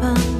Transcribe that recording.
吧。